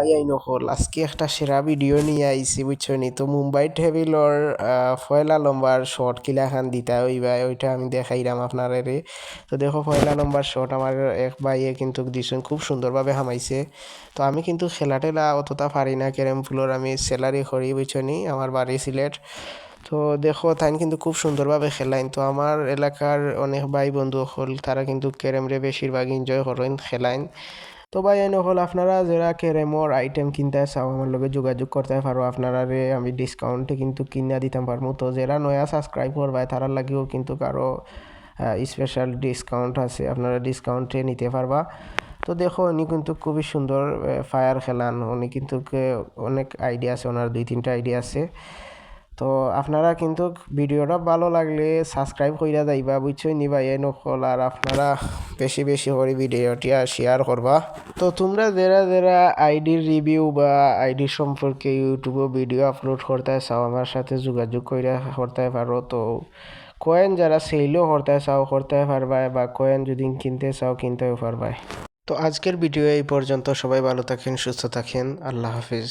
ভাই আইন হল আজকে একটা সেরা ভিডিও নিয়ে আইছি, বুঝছ নি? তো মুম্বাই টেবিলর পয়লা নম্বর শর্ট কিলা খান দিতা হইবা ওইটা আমি দেখাইলাম আপনার রে তো দেখো পয়লা নম্বর শর্ট আমার এক ভাইয়ে কিন্তু দিছেন খুব সুন্দরভাবে হামাইছে। তো আমি কিন্তু খেলা টেলা অতটা পারি না ক্যারেম ফুলোর আমি স্যালারি করি, বুঝছ নি? আমার বাড়ি সিলেট। তো দেখো তাই কিন্তু খুব সুন্দরভাবে খেলাইন। তো আমার এলাকার অনেক ভাই বন্ধু হল তারা কিন্তু ক্যারেমরে বেশিরভাগ এনজয় করেন খেলাইন। তো ভাই এনে হল আপনারা যারা ক্যারেমর আইটেম কিনতে চাও আমার লগে যোগাযোগ করতে পারো। আপনারা রে আমি ডিসকাউন্টে কিন্তু কিনা দিতাম পারব। তো যারা নয়া সাবস্ক্রাইব করবায় তারা লাগেও কিন্তু কারও স্পেশাল ডিসকাউন্ট আছে। আপনারা ডিসকাউন্টে নিতে পারবা। তো দেখো, উনি কিন্তু খুবই সুন্দর ফায়ার খেলান। উনি কিন্তু অনেক আইডিয়া আছে। ওনার দুই তিনটা আইডিয়া আছে। তো আপনারা কিন্তু ভিডিওটা ভালো লাগলে সাবস্ক্রাইব কইরা যাইবা, বুঝছই নিবা এ নকল আর আপনারা বেশি বেশি করে ভিডিওটি শেয়ার করবা। তো তোমরা যারা যারা আইডির রিভিউ বা আইডি সম্পর্কে ইউটিউবে ভিডিও আপলোড করতে চাও, আমার সাথে যোগাযোগ কইরা করতে পারো। তো কয়েন যারা সেলও করতে চাও, করতে পারবা বা কয়েন যদি কিনতে চাও, কিনতেও পারবা। তো আজকের ভিডিও এই পর্যন্ত। সবাই ভালো থাকেন, সুস্থ থাকেন। আল্লাহ হাফিজ।